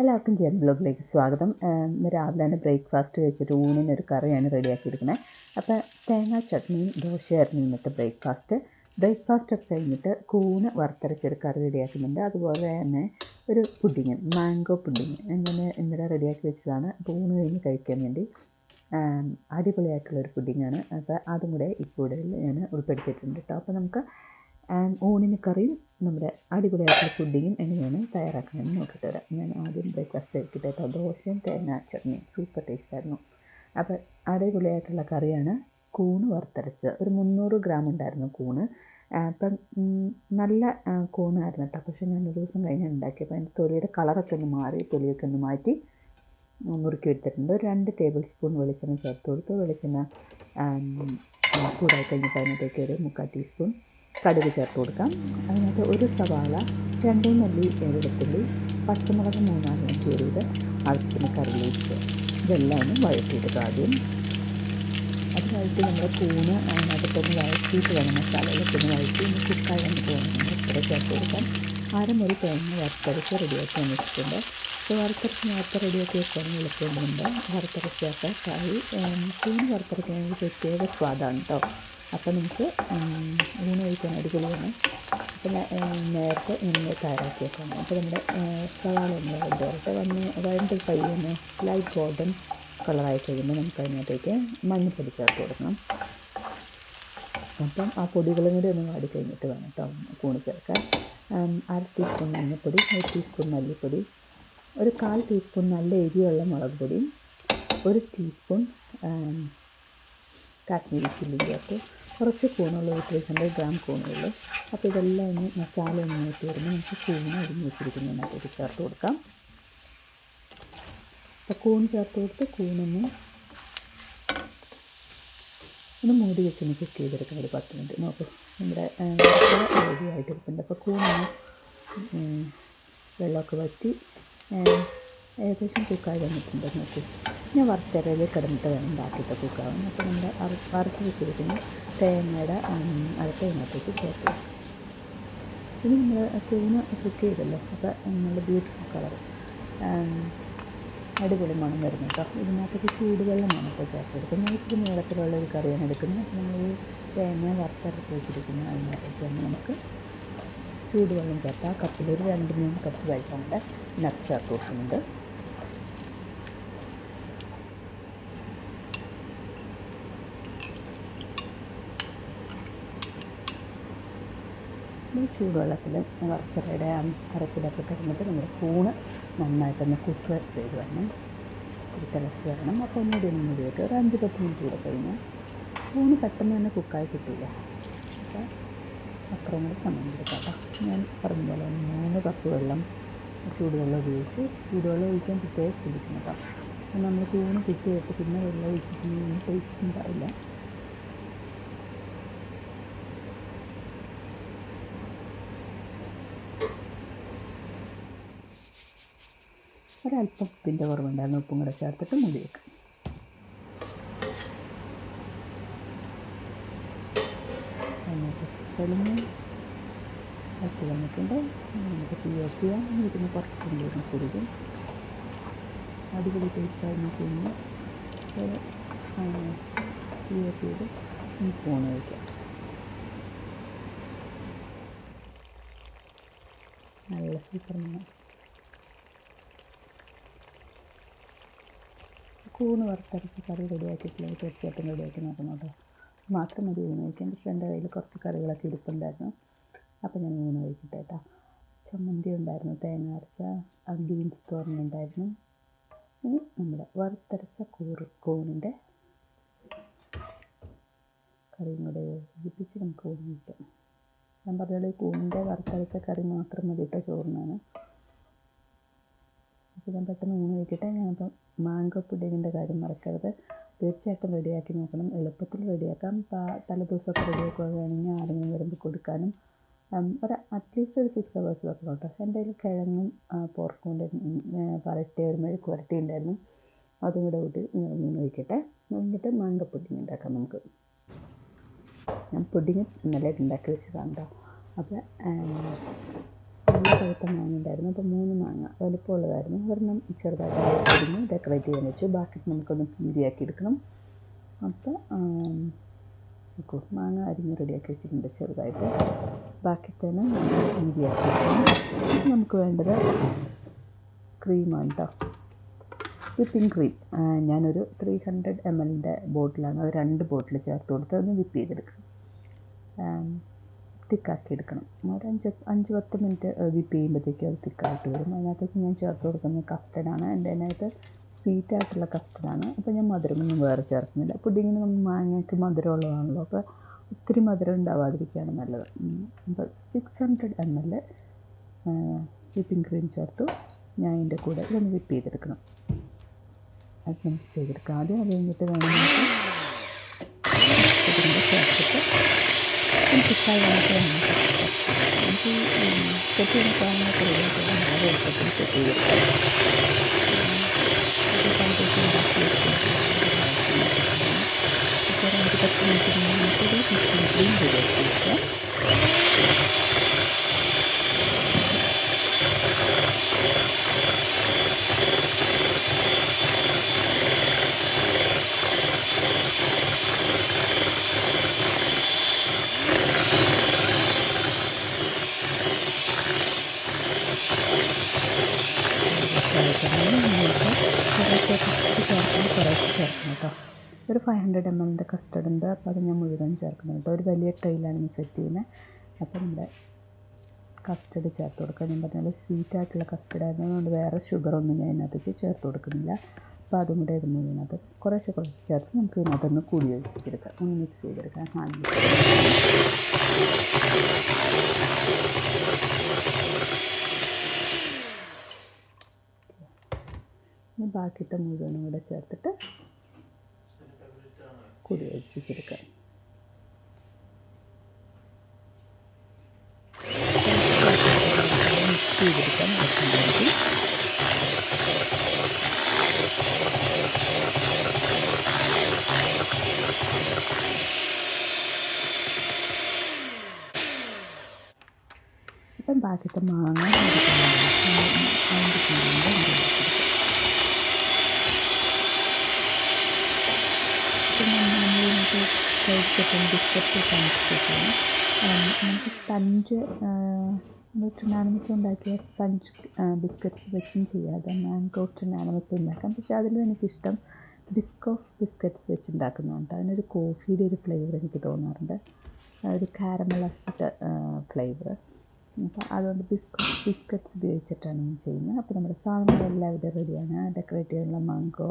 എല്ലാവർക്കും ജെൻ ബ്ലോഗിലേക്ക് സ്വാഗതം. ഇന്ന് രാവിലെ തന്നെ ബ്രേക്ക്ഫാസ്റ്റ് കഴിച്ചിട്ട് ഒരു കറിയാണ് റെഡിയാക്കിയിരിക്കുന്നത് അപ്പോൾ തേങ്ങാ ചട്നിയും ദോശയായിരുന്നു ഇന്നത്തെ ബ്രേക്ക്ഫാസ്റ്റ്. ബ്രേക്ക്ഫാസ്റ്റ് ഒക്കെ കഴിഞ്ഞിട്ട് കൂണ് വറുത്തരച്ചൊരു കറി റെഡിയാക്കുന്നുണ്ട്. അതുപോലെ തന്നെ ഒരു പുഡിങ് മാംഗോ പുഡിങ് ഇങ്ങനെ ഇന്നലെ റെഡിയാക്കി വെച്ചതാണ്. അപ്പോൾ ഊണ് കഴിഞ്ഞ് കഴിക്കാൻ വേണ്ടി അടിപൊളിയായിട്ടുള്ളൊരു പുഡിങ്ങാണ്. അപ്പോൾ അതും കൂടെ ഈ ഞാൻ ഉൾപ്പെടുത്തിയിട്ടുണ്ട് കേട്ടോ. അപ്പോൾ നമുക്ക് ഊണിന് കറിയും നമ്മുടെ അടിപൊളിയായിട്ടുള്ള പുഡിങ്ങും എങ്ങനെയാണ് തയ്യാറാക്കണമെന്ന് നോക്കിയിട്ട് വരാം. ഞാൻ ആദ്യം ബ്രേക്ക്ഫാസ്റ്റ് കേട്ടോ. ദോശയും തേങ്ങ ചട്നിയും. സൂപ്പർ ടേസ്റ്റായിരുന്നു അപ്പോൾ അടിപൊളിയായിട്ടുള്ള കറിയാണ് കൂണ് വറുത്തരച്ചത്. ഒരു മുന്നൂറ് ഗ്രാം ഉണ്ടായിരുന്നു കൂണ്. അപ്പം നല്ല കൂണായിരുന്നു കേട്ടോ. പക്ഷേ ഞാൻ ഒരു ദിവസം കഴിഞ്ഞ് ഉണ്ടാക്കിയപ്പോൾ അതിന്റെ തൊലിയുടെ കളറൊക്കെ ഒന്ന് മാറി തൊലിയൊക്കെ ഒന്ന് മാറ്റി മുറുക്കി എടുത്തിട്ടുണ്ട്. ഒരു രണ്ട് ടേബിൾ സ്പൂൺ വെളിച്ചെണ്ണ ചേർത്ത് കൊടുത്ത്. വെളിച്ചെണ്ണ കൂടായി കഴിഞ്ഞപ്പോൾ അതിനകത്തേക്ക് ഒരു മുക്കാൽ ടീസ്പൂൺ കടുക് ചേർത്ത് കൊടുക്കാം. അതിനകത്ത് ഒരു സവാള രണ്ട് മല്ലി വെളുത്തുള്ളി പച്ചമുളക് മൂന്നാൽ ചേരിയത് ആവശ്യത്തിന് കറിവേപ്പ് ഇതെല്ലാം ഒന്ന് വഴറ്റിയെടുക്കുക ആദ്യം. അത് വഴറ്റി നമ്മുടെ കൂണ് അതിനകത്തൊന്ന് വഴറ്റിയിട്ട് വേണം മസാലയിൽ ഒന്ന് വഴറ്റി ഒന്ന് കുക്കായി നമ്മൾ ഇവിടെ ചേർത്ത് കൊടുക്കാം അരമുറി തേങ്ങ വറുത്തരച്ച് റെഡിയാക്കി വെച്ചിട്ടുണ്ട്. അപ്പോൾ വറുത്തരച്ച് നേരത്തെ റെഡിയാക്കി വെക്കാൻ എളുപ്പമുണ്ട്. വറുത്തരച്ചൊക്കെ കറി കൂണ് വറുത്തരയ്ക്കാണെങ്കിൽ പ്രത്യേക സ്വാദാണ് കേട്ടോ അപ്പോൾ നമുക്ക് അങ്ങനെ കഴിക്കാൻ അടിപൊളിയാണ്. അപ്പോൾ നേരത്തെ ഇങ്ങനെ തയ്യാറാക്കി വെക്കണം അപ്പോൾ നമ്മുടെ സവാള ഒന്ന് വരട്ടെ വന്ന് വരണ്ട് പയ്യന്ന് ലൈറ്റ് ഗോൾഡൻ കളറായി കഴിയുമ്പോൾ നമുക്ക് അതിനകത്തേക്ക് മഞ്ഞൾപ്പൊടി ചേർത്ത് കൊടുക്കണം. അപ്പം ആ പൊടികളും കൂടി ഒന്ന് വാടി കഴിഞ്ഞിട്ട് വേണം കേട്ടോ കൂണ് ചേർക്കാൻ അര ടീസ്പൂൺ മഞ്ഞൾപ്പൊടി ഒരു ടീസ്പൂൺ മല്ലിപ്പൊടി ഒരു കാൽ ടീസ്പൂൺ നല്ല എരിയുള്ള മുളക് പൊടി ഒരു ടീസ്പൂൺ കാശ്മീരി ചില്ലി ചേർത്ത് കുറച്ച് കൂണുള്ള ഹൺഡ്രഡ് ഗ്രാം കൂണുള്ളൂ അപ്പോൾ ഇതെല്ലാം ഒന്ന് മസാല ഒന്ന് മാറ്റി വരുമ്പോൾ നമുക്ക് കൂണ് അരിഞ്ഞ് വെച്ചിരിക്കുന്നതിനകത്തേക്ക് ചേർത്ത് കൊടുക്കാം. അപ്പോൾ കൂൺ ചേർത്ത് കൊടുത്ത് കൂണൊന്ന് ഒന്ന് മൂടി വെച്ച് ഒന്ന് കുക്ക് ചെയ്തെടുക്കാം ഒരു പത്ത് മിനിറ്റ്. നോക്ക് നമ്മുടെ റെഡി എടുക്കുന്നുണ്ട് അപ്പോൾ കൂണൊന്ന് വെള്ളമൊക്കെ വറ്റി ഏകദേശം കുക്കായി വന്നിട്ടുണ്ട്. നോക്കൂ. ഞാൻ വറുത്തരയിൽ കിടന്നിട്ട് വേണം ബാക്കിയിട്ട് കുക്കാവും അപ്പോൾ നമ്മുടെ വറുത്ത് വെച്ചിരിക്കുന്ന തേങ്ങയുടെ അടുത്ത ഇതിനകത്തേക്ക് ചേർത്ത് ഇത് നമ്മൾ കൂണ് കുക്ക് ചെയ്തല്ലോ. അപ്പോൾ നല്ല ബ്യൂട്ടിഫുൾ കളർ അടിപൊളി മണം വരുന്നു കേട്ടോ. ഇതിനകത്തേക്ക് ചൂടുവെള്ളമാണ് ഇപ്പോൾ ചേർത്ത് കൊടുക്കുന്നത്. ഞാൻ ഇച്ചിരി നീളത്തിലുള്ള ഒരു കറിയാണ് എടുക്കുന്നത്. അപ്പോൾ നമ്മൾ ഈ തേങ്ങ വറുത്തരച്ച് വെച്ചിരിക്കുന്ന അതിനകത്തേക്ക് തന്നെ നമുക്ക് ചൂടുവെള്ളം ചേർത്ത് ആ കപ്പിൽ ഒരു രണ്ട് മൂന്ന് കപ്പ് വെള്ളമുണ്ട് ഇതിനകത്ത് ഈ ചൂടുവെള്ളത്തിൽ വറുത്തരയുടെ അരപ്പിലൊക്കെ കിടന്നിട്ട് നമ്മൾ കൂണ് നന്നായിട്ടൊന്ന് കുക്ക് ചെയ്ത് വരണം. ഇച്ചിരി തിളച്ച് വരണം. അപ്പോൾ ഒന്നുകൂടി ഒന്ന് മൂടി വെക്കുക. ഒരു അഞ്ച് പത്ത് മിനിറ്റ് കൂടെ കഴിഞ്ഞാൽ കൂണ് പെട്ടെന്ന് തന്നെ കുക്കായി കിട്ടില്ല അപ്പോൾ അത്രയും കൂടി സമയം കൊടുക്കാം കേട്ടോ. ഞാൻ പറഞ്ഞ പോലെ മൂന്ന് കപ്പ് വെള്ളം ചൂടുവെള്ളം ഉപയോഗിച്ച് ചൂടുവെള്ളം ഒഴിക്കാൻ പ്രത്യേകം ശ്രദ്ധിക്കണം കേട്ടോ. നമ്മൾ കൂണ് കുക്ക് ചെയ്തിട്ട് പിന്നെ വെള്ളം ഒഴിച്ചിട്ടുണ്ടെങ്കിൽ ടേസ്റ്റ് ഉണ്ടാവില്ല. ഒരല്പം ഉപ്പിന്റെ കുറവുണ്ടായിരുന്നു. ഉപ്പും കൂടെ ചേർത്തിട്ട് മൂടി വെക്കാം. തെളിഞ്ഞ് വറ്റി വന്നിട്ടുണ്ട്. നമുക്ക് തീ ഓഫ് ചെയ്യാം. ഇതിന് കുറച്ചും കൂടി കുടിക്കും അടിപൊളി ടേസ്റ്റായിരുന്നു പിന്നെ. തീ ഓഫ് ചെയ്ത് ഫോൺ വയ്ക്കാം നല്ല സൂപ്പർ കൂണ് വറുത്തരച്ച് കറി റെഡിയാക്കിയിട്ടില്ല തീർച്ചയായിട്ടും റെഡിയാക്കി നോക്കണം കേട്ടോ മാത്രം മതി ഊണ് പക്ഷേ എന്റെ കയ്യിൽ കുറച്ച് കറികളൊക്കെ ഇരിപ്പുണ്ടായിരുന്നു. അപ്പോൾ ഞാൻ ഊണ് കേട്ടോ ചമ്മന്തി ഉണ്ടായിരുന്നു തേങ്ങ അരച്ച ബീൻസ് തോരൻ ഇനി നമ്മുടെ വറുത്തരച്ച കൂറ് കൂണിന്റെ കറിയും കൂടെ യോജിപ്പിച്ച് നമുക്ക് ഊണ് കഴിക്കാം. ഞാൻ പറഞ്ഞത് കൂണിന്റെ വറുത്തരച്ച കറി മാത്രം മതി കേട്ടോ ചോറിനാണ്. ഞാൻ പെട്ടെന്ന് ഊണ് കഴിക്കട്ടെ. ഞാനിപ്പം മാംഗോ പുഡിങ്ങിന്റെ കാര്യം മറക്കരുത്. തീർച്ചയായിട്ടും റെഡിയാക്കി നോക്കണം. എളുപ്പത്തിൽ റെഡിയാക്കാം തലേദിവസമൊക്കെ റെഡിയാക്കുകയാണെങ്കിൽ ആരെങ്കിലും വരുമ്പോൾ കൊടുക്കാനും. ഒരു അറ്റ്ലീസ്റ്റ് ഒരു സിക്സ് അവേഴ്സ് വെക്കണം കേട്ടോ എന്റെ കയ്യിൽ കിഴങ്ങും പോർക്കും പരട്ടി ഒരു മെഴുക്ക് വരട്ടി ഉണ്ടായിരുന്നു. അതും കൂടെ കൂട്ടി ഊണ് കഴിക്കട്ടെ. എന്നിട്ട് മാംഗോ പുഡിങ് ഉണ്ടാക്കാം നമുക്ക്. ഞാൻ പുഡിങ് ഇന്നലെ ഉണ്ടാക്കി വെച്ചതാണ് കേട്ടോ അപ്പോൾ നല്ല പഴുത്ത മാങ്ങ ഉണ്ടായിരുന്നു അപ്പോൾ മൂന്ന് മാങ്ങ വലുപ്പമുള്ളതായിരുന്നു. ഒരെണ്ണം ചെറുതായിട്ട് അരിഞ്ഞ് ഡെക്കറേറ്റ് ചെയ്യാൻ വെച്ചു. ബാക്കി നമുക്കൊന്ന് പീരിയാക്കി എടുക്കണം. അപ്പോൾ നോക്കൂ മാങ്ങ അരിഞ്ഞ് റെഡിയാക്കി വെച്ചിട്ടുണ്ട് ചെറുതായിട്ട്. ബാക്കി തന്നെ നമ്മൾ എടുക്കണം. നമുക്ക് വേണ്ടത് ക്രീമാണ് കേട്ടോ വിപ്പിംഗ് ക്രീം ഞാനൊരു ത്രീ ഹൺഡ്രഡ് എം എല്ലിന്റെ ബോട്ടിലാണ് അത് രണ്ട് ബോട്ടിൽ ചേർത്ത് കൊടുത്ത് ഒന്ന് വിപ്പ് ചെയ്തെടുക്കണം. തിക്കാക്കി എടുക്കണം ഒരു അഞ്ച് അഞ്ച് പത്ത് മിനിറ്റ് വിപ്പ് ചെയ്യുമ്പോഴത്തേക്കും അത് തിക്കായിട്ട് വരും. അതിനകത്തേക്ക് ഞാൻ ചേർത്ത് കൊടുക്കുന്നത് കസ്റ്റഡാണ് എന്റെ അതിനകത്ത് സ്വീറ്റ് ആയിട്ടുള്ള കസ്റ്റഡാണ് അപ്പോൾ ഞാൻ മധുരമൊന്നും വേറെ ചേർക്കുന്നില്ല. പുഡിങ്ങിന് നമ്മൾ മാങ്ങയ്ക്ക് മധുരമുള്ളതാണല്ലോ. അപ്പോൾ ഒത്തിരി മധുരം ഉണ്ടാവാതിരിക്കുകയാണ് നല്ലത്. അപ്പോൾ six hundred M L whipping cream ചേർത്തു. ഞാൻ അതിന്റെ കൂടെ ഇതൊന്ന് വിപ്പ് ചെയ്തെടുക്കണം. അത് നമുക്ക് ചെയ്തെടുക്കാം. ആദ്യം അത് കഴിഞ്ഞിട്ട് വേണം നമുക്ക് ഇതിന്റെ ചേർത്തിട്ട് നമുക്ക് ഇഷ്ടമായിട്ട് നമുക്ക് സെറ്റ് ചെയ്തെടുക്കാവുന്ന കഴിയായിട്ട് വളരെ എളുപ്പത്തിൽ സെറ്റ് ചെയ്തെടുക്കാം ഇത് കണ്ടിട്ട് ഉണ്ടാക്കി ഇപ്പോൾ ഒരു അഞ്ച് പത്ത് മിനിറ്റ് നമുക്കൊരു വിപ്പിംഗ് ക്രീം റെഡിയാക്കി വെക്കാം ചേർക്കണം നിങ്ങൾക്ക് കുറേശ്ശെ കസ്റ്റ് ചേർക്കണം കുറേശ്ശെ ചേർക്കണം കേട്ടോ ഒരു ഫൈവ് ഹൺഡ്രഡ് എം എല്ലിന്റെ കസ്റ്റർഡ് ഉണ്ട്. അപ്പോൾ അത് ഞാൻ മുഴുവൻ ചേർക്കണം കേട്ടോ. ഒരു വലിയ ട്രെയിലാണ് ഞാൻ സെറ്റ് ചെയ്യുന്നത് അപ്പോൾ നമ്മുടെ കസ്റ്റഡ് ചേർത്ത് കൊടുക്കുക ഞാൻ പറഞ്ഞാൽ സ്വീറ്റ് ആയിട്ടുള്ള കസ്റ്റഡ് ആയതുകൊണ്ട് വേറെ ഷുഗറൊന്നും ഞാൻ ഇതിനകത്തേക്ക് ചേർത്ത് കൊടുക്കുന്നില്ല. അപ്പോൾ അതും കൂടെ ഇത് ഇതിനകത്ത്. കുറേശ്ശെ കുറച്ച് ചേർത്ത് നമുക്ക് ഇതിനകത്തൊന്ന് കൂടി ഒഴിച്ചെടുക്കാം. ഒന്ന് മിക്സ് ചെയ്തെടുക്കാം. ഹാൻഡ് ബാക്കിത്തെ മുഴുവനും കൂടെ ചേർത്തിട്ട് കുടി ഒഴിപ്പിച്ചെടുക്കാം മിക്സ് ചെയ്തെടുക്കാം ആവശ്യമുണ്ടെങ്കിൽ ഇപ്പം ബാക്കിത്തെ മാങ്ങ അതിന്റെ കൂടെ പിന്നെ നമ്മളിതിനകത്ത് കഴിച്ചിട്ടും ബിസ്ക്കറ്റ് കാണിച്ചിട്ടാണ് നമുക്ക് സ്പഞ്ച് ട്രിനാനമസ് ഉണ്ടാക്കിയ സ്പഞ്ച് ബിസ്ക്കറ്റ്സ് വെച്ചും ചെയ്യാം. ചെയ്യാതെ മാംഗോ ട്രിനാനമസ് ഉണ്ടാക്കാം. പക്ഷേ അതിലും എനിക്കിഷ്ടം ബിസ്കോഫ് ബിസ്ക്കറ്റ്സ് വെച്ചുണ്ടാക്കുന്നതുകൊണ്ട് അതിനൊരു കോഫിയുടെ ഒരു ഫ്ലേവർ എനിക്ക് തോന്നാറുണ്ട്. ഒരു കാരമലൈസ്ഡ് ഫ്ലേവർ അപ്പോൾ അതുകൊണ്ട് ബിസ്കോഫ് ബിസ്ക്കറ്റ്സ് ഉപയോഗിച്ചിട്ടാണ് ഞാൻ ചെയ്യുന്നത്. അപ്പോൾ നമ്മുടെ സാധനങ്ങളെല്ലാം ഇവിടെ റെഡിയാണ് ഡെക്കറേറ്റ് ചെയ്യാനുള്ള മാംഗോ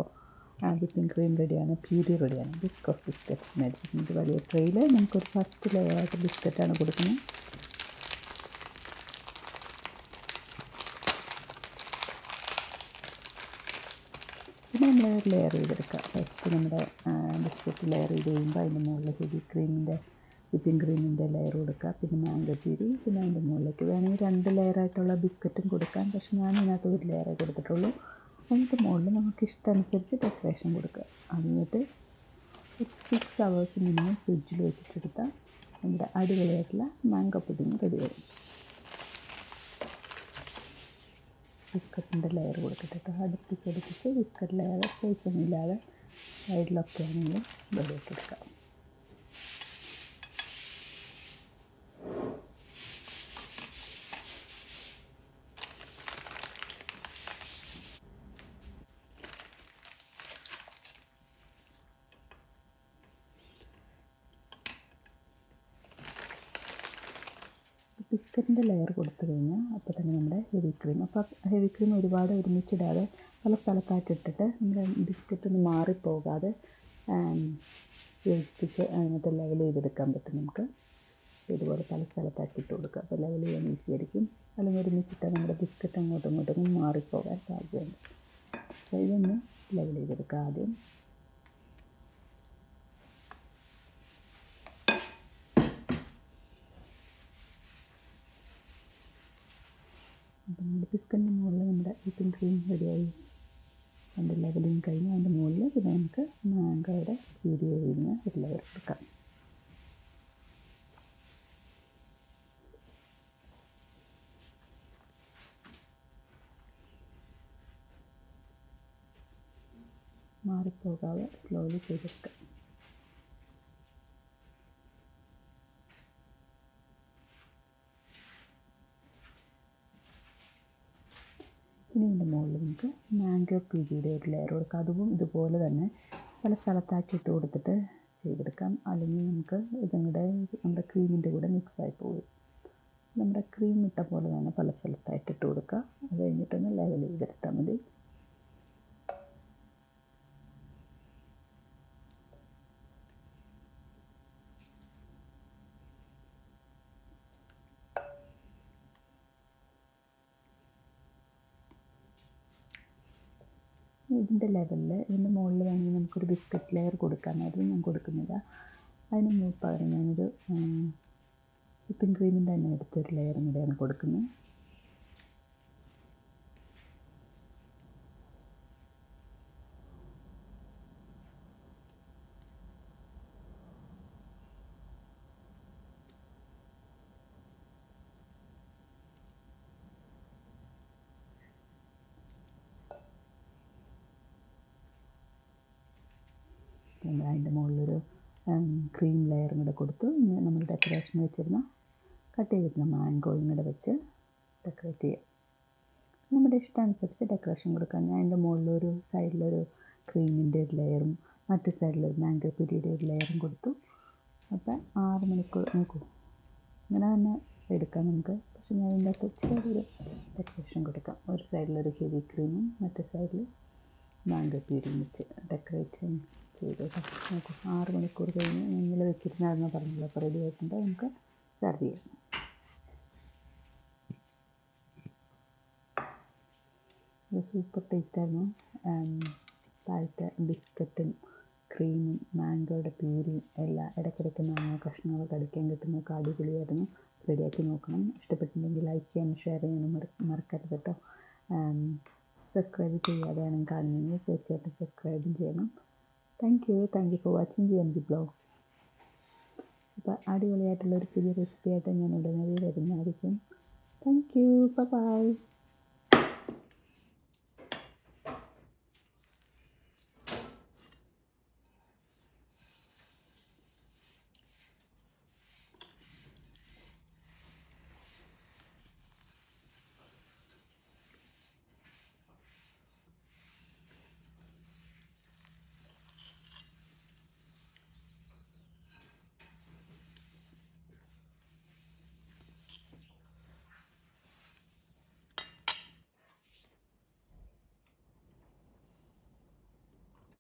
വിപ്പിംഗ് ക്രീം റെഡിയാണ് പ്യൂരി റെഡിയാണ് ബിസ്കോഫ് ബിസ്ക്കറ്റ്സ് മേടിച്ചിട്ടുണ്ട് വലിയ ട്രെയിൽ നമുക്കൊരു ഫസ്റ്റ് ലെയറായിട്ട് ബിസ്ക്കറ്റാണ് കൊടുക്കുന്നത്. പിന്നെ നമ്മൾ ലെയർ ചെയ്തെടുക്കുക ഫസ്റ്റ് നമ്മുടെ ബിസ്ക്കറ്റ് ലെയർ ചെയ്ത് കഴിയുമ്പോൾ അതിന്റെ മുകളിൽ ഹെവി ക്രീമിന്റെ വിപ്പിംഗ് ക്രീമിന്റെ ലെയർ കൊടുക്കുക പിന്നെ മാംഗോ പ്യൂരി പിന്നെ അതിന്റെ മുകളിലേക്ക് വേണമെങ്കിൽ രണ്ട് ലെയറായിട്ടുള്ള ബിസ്ക്കറ്റും കൊടുക്കാം. പക്ഷെ ഞാൻ ഇതിനകത്ത് ഒരു ലെയറേ കൊടുത്തിട്ടുള്ളൂ. അതിന്റെ മുകളിൽ നമുക്ക് ഇഷ്ടമനുസരിച്ച് ഡെക്കറേഷൻ കൊടുക്കുക. കഴിഞ്ഞിട്ട് ഒരു സിക്സ് അവേഴ്സ് മിനിമം ഫ്രിഡ്ജിൽ വെച്ചിട്ടെടുത്താൽ നമ്മുടെ അടിപൊളിയായിട്ടുള്ള മാംഗോ പുഡിങ് റെഡി വരും ബിസ്ക്കറ്റിന്റെ ലെയർ കൊടുക്കട്ടെ കേട്ടോ അടുപ്പിച്ചടുപ്പിച്ച് ബിസ്ക്കറ്റ് ലെയർ സ്പേസ് ഒന്നും ഇല്ലാതെ സൈഡിലൊക്കെ ആണെങ്കിലും റെഡിയാക്കി എടുക്കാം. ബിസ്ക്കറ്റിന്റെ ലെയർ കൊടുത്തു കഴിഞ്ഞാൽ അപ്പോൾ തന്നെ നമ്മുടെ ഹെവി ക്രീം അപ്പോൾ ഹെവി ക്രീം ഒരുപാട് ഒരുമിച്ചിടാതെ പല സ്ഥലത്തായിട്ട് ഇട്ടിട്ട് നമ്മുടെ ബിസ്ക്കറ്റ് ഒന്ന് മാറിപ്പോകാതെ യോജിപ്പിച്ച് അതിനകത്ത് ലെവൽ ചെയ്തെടുക്കാൻ പറ്റും നമുക്ക്. ഇതുപോലെ പല സ്ഥലത്താക്കി ഇട്ട് കൊടുക്കുക. അപ്പോൾ ലെവൽ ചെയ്യാൻ ഈസി ആയിരിക്കും. അല്ലെങ്കിൽ ഒരുമിച്ചിട്ടാൽ നമ്മുടെ ബിസ്ക്കറ്റ് അങ്ങോട്ടും ഇങ്ങോട്ടും മാറിപ്പോകാൻ സാധ്യതയുണ്ട്. അപ്പോൾ ഇതൊന്ന് ലെവൽ ചെയ്തെടുക്കുക ആദ്യം. ബിസ്ക്കറ്റിന്റെ മുകളിൽ നമ്മുടെ വിപ്പിംഗ് ക്രീം റെഡിയായി അതിന്റെ ലെവലിങ് കഴിഞ്ഞ് അതിന്റെ മുകളിൽ പിന്നെ നമുക്ക് മാങ്കോയുടെ പ്യൂരി ചെയ്യുന്ന ഒരു ലെയർ കൊടുക്കാം മാറിപ്പോകാതെ സ്ലോലി ചെയ്തെടുക്കാം. ഇനി ഇതിന്റെ മുകളിൽ നമുക്ക് മാംഗോ പ്യൂരിയുടെ ഒരു ലെയർ കൊടുക്കാം. അതും ഇതുപോലെ തന്നെ പല സ്ഥലത്താക്കി ഇട്ട് കൊടുത്തിട്ട് ചെയ്തെടുക്കാം. അല്ലെങ്കിൽ നമുക്ക് ഇതും കൂടെ നമ്മുടെ ക്രീമിന്റെ കൂടെ മിക്സായി പോകും നമ്മുടെ ക്രീം ഇട്ട പോലെ തന്നെ പല സ്ഥലത്തായിട്ട് ഇട്ട് കൊടുക്കുക അത് കഴിഞ്ഞിട്ടൊന്ന് ലെവൽ ചെയ്തെടുത്താൽ മതി. ഇതിന്റെ ലെവലിൽ ഇതിന്റെ മുകളിൽ വേണമെങ്കിൽ നമുക്കൊരു ബിസ്ക്കറ്റ് ലെയർ കൊടുക്കാമായിരുന്നു ഞാൻ കൊടുക്കുന്നില്ല. അതിന് പകരം ഞാനൊരു വിപ്പിംഗ് ക്രീമിന്റെ തന്നെ എടുത്തൊരു ലെയറും കൂടെയാണ് കൊടുക്കുന്നത് അതിന്റെ മുകളിലൊരു ക്രീം ലെയറും കൂടെ കൊടുത്തു. ഇനി നമ്മൾ ഡെക്കറേഷൻ വെച്ചിരുന്ന കട്ട് ചെയ്തിരുന്ന മാംഗോയും കൂടെ വെച്ച് ഡെക്കറേറ്റ് ചെയ്യാം. നമ്മുടെ ഇഷ്ടമനുസരിച്ച് ഡെക്കറേഷൻ കൊടുക്കാം. ഞാൻ അതിന്റെ മുകളിലൊരു സൈഡിലൊരു ക്രീമിന്റെ ഒരു ലെയറും മറ്റു സൈഡിലൊരു മാംഗോ പിരിയുടെ ഒരു ലെയറും കൊടുത്തു. അപ്പോൾ ആറ് മണിക്കൂർ നോക്കൂ ഇങ്ങനെ തന്നെ എടുക്കാം നമുക്ക്. പക്ഷെ ഞാൻ അതിന്റെ അകത്ത് ചെറിയൊരു ഡെക്കറേഷൻ കൊടുക്കാം. ഒരു സൈഡിലൊരു ഹെവി ക്രീമും മറ്റേ സൈഡിൽ വെച്ച് ഡെക്കറേറ്റ് ചെയ്ത്. നോക്കൂ ആറ് മണിക്കൂർ കഴിഞ്ഞ് നിങ്ങൾ വെച്ചിരുന്നായിരുന്നു പറഞ്ഞല്ലോ അപ്പോൾ റെഡി ആയിട്ടുണ്ട്. നമുക്ക് സെർവ് ചെയ്യാം. സൂപ്പർ ടേസ്റ്റായിരുന്നു താഴത്തെ ബിസ്ക്കറ്റും ക്രീമും മാംഗോയുടെ പ്യൂരിയും എല്ലാം ഇടയ്ക്കിടയ്ക്ക് മാങ്ങ കഷ്ണങ്ങൾ കടിക്കാൻ കിട്ടുന്നതൊക്കെ അടിപൊളിയായിരുന്നു. റെഡിയാക്കി നോക്കണം. ഇഷ്ടപ്പെട്ടിട്ടുണ്ടെങ്കിൽ ലൈക്ക് ചെയ്യാനും ഷെയർ ചെയ്യാനും മറക്കരുത് കേട്ടോ. സബ്സ്ക്രൈബ് ചെയ്യാതെയാണ് കാണുന്നതെങ്കിൽ തീർച്ചയായിട്ടും സബ്സ്ക്രൈബും ചെയ്യണം. Thank you thank you for watching G M B blogs അപ്പോൾ അടിപൊളിയായിട്ടുള്ള ഒരു പുതിയ റെസിപ്പി ആയിട്ട് ഞാൻ ഉടനടി വരുന്നതായിരിക്കും. Thank you by